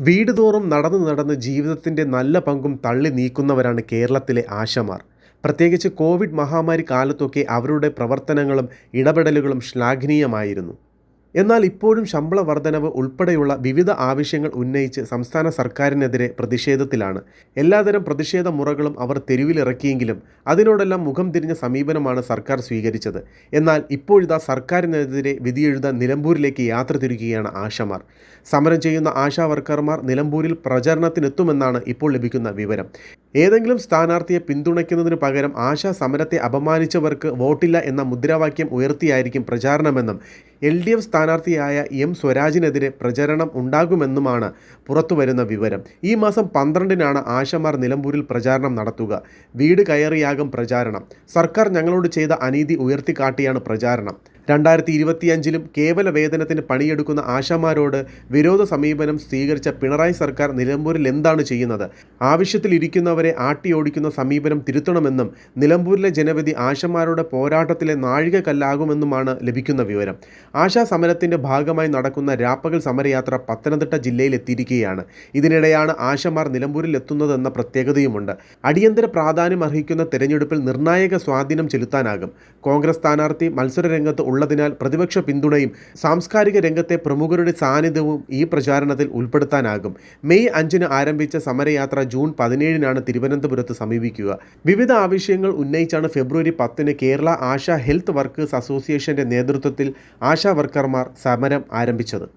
വീട് തോറും നടന്നു നടന്ന് ജീവിതത്തിന്റെ നല്ല പങ്കും തള്ളി നീക്കുന്നവരാണ് കേരളത്തിലെ ആശമാർ. പ്രത്യേകിച്ച് കോവിഡ് മഹാമാരി കാലത്തൊക്കെ അവരുടെ പ്രവർത്തനങ്ങളും ഇടപെടലുകളും ശ്ലാഘനീയമായിരുന്നു. എന്നാൽ ഇപ്പോഴും ശമ്പള വർധനവ് ഉൾപ്പെടെയുള്ള വിവിധ ആവശ്യങ്ങൾ ഉന്നയിച്ച് സംസ്ഥാന സർക്കാരിനെതിരെ പ്രതിഷേധത്തിലാണ്. എല്ലാതരം പ്രതിഷേധ മുറകളും അവർ തെരുവിലിറക്കിയെങ്കിലും അതിനോടെല്ലാം മുഖം തിരിഞ്ഞ സമീപനമാണ് സർക്കാർ സ്വീകരിച്ചത്. എന്നാൽ ഇപ്പോഴിതാ സർക്കാരിനെതിരെ വിധിയെഴുതാൻ നിലമ്പൂരിലേക്ക് യാത്ര തിരിക്കുകയാണ് ആശമാർ. സമരം ചെയ്യുന്ന ആശാ വർക്കർമാർ നിലമ്പൂരിൽ പ്രചരണത്തിനെത്തുമെന്നാണ് ഇപ്പോൾ ലഭിക്കുന്ന വിവരം. ഏതെങ്കിലും സ്ഥാനാർത്ഥിയെ പിന്തുണയ്ക്കുന്നതിന് പകരം ആശാ സമരത്തെ അപമാനിച്ചവർക്ക് വോട്ടില്ല എന്ന മുദ്രാവാക്യം ഉയർത്തിയായിരിക്കും പ്രചാരണമെന്നും എൽ ഡി എഫ് സ്ഥാനാർത്ഥിയായ എം സ്വരാജിനെതിരെ പ്രചരണം ഉണ്ടാകുമെന്നുമാണ് പുറത്തുവരുന്ന വിവരം. ഈ മാസം പന്ത്രണ്ടിനാണ് ആശമാർ നിലമ്പൂരിൽ പ്രചാരണം നടത്തുക. വീട് കയറിയാകും പ്രചാരണം. സർക്കാർ ഞങ്ങളോട് ചെയ്ത അനീതി ഉയർത്തിക്കാട്ടിയാണ് പ്രചാരണം. രണ്ടായിരത്തി ഇരുപത്തിയഞ്ചിലും കേവല വേതനത്തിന് പണിയെടുക്കുന്ന ആശാമാരോട് വിരോധ സമീപനം സ്വീകരിച്ച പിണറായി സർക്കാർ നിലമ്പൂരിൽ എന്താണ് ചെയ്യുന്നത്? ആവശ്യത്തിലിരിക്കുന്നവരെ ആട്ടിയോടിക്കുന്ന സമീപനം തിരുത്തണമെന്നും നിലമ്പൂരിലെ ജനവിധി ആശാമാരുടെ പോരാട്ടത്തിലെ നാഴികക്കല്ലാകുമെന്നുമാണ് ലഭിക്കുന്ന വിവരം. ആശാ സമരത്തിന്റെ ഭാഗമായി നടക്കുന്ന രാപ്പകൽ സമരയാത്ര പത്തനംതിട്ട ജില്ലയിൽ എത്തിയിരിക്കുകയാണ് ഇതിനിടെയാണ് ആശമാർ നിലമ്പൂരിൽ എത്തുന്നതെന്ന പ്രത്യേകതയുമുണ്ട്. അടിയന്തര പ്രാധാന്യം അർഹിക്കുന്ന തെരഞ്ഞെടുപ്പിൽ നിർണായക സ്വാധീനം ചെലുത്താനാകും. കോൺഗ്രസ് സ്ഥാനാർത്ഥി മത്സരരംഗത്ത് ഉള്ളതിനാൽ പ്രതിപക്ഷ പിന്തുണയും സാംസ്കാരിക രംഗത്തെ പ്രമുഖരുടെ സാന്നിധ്യവും ഈ പ്രചാരണത്തിൽ ഉൾപ്പെടുത്താനാകും. മെയ് അഞ്ചിന് ആരംഭിച്ച സമരയാത്ര ജൂൺ പതിനേഴിനാണ് തിരുവനന്തപുരത്ത് സമീപിക്കുക. വിവിധ ആവശ്യങ്ങൾ ഉന്നയിച്ചാണ് ഫെബ്രുവരി പത്തിന് കേരള ആശാ ഹെൽത്ത് വർക്കേഴ്സ് അസോസിയേഷന്റെ നേതൃത്വത്തിൽ ആശാ വർക്കർമാർ സമരം ആരംഭിച്ചത്.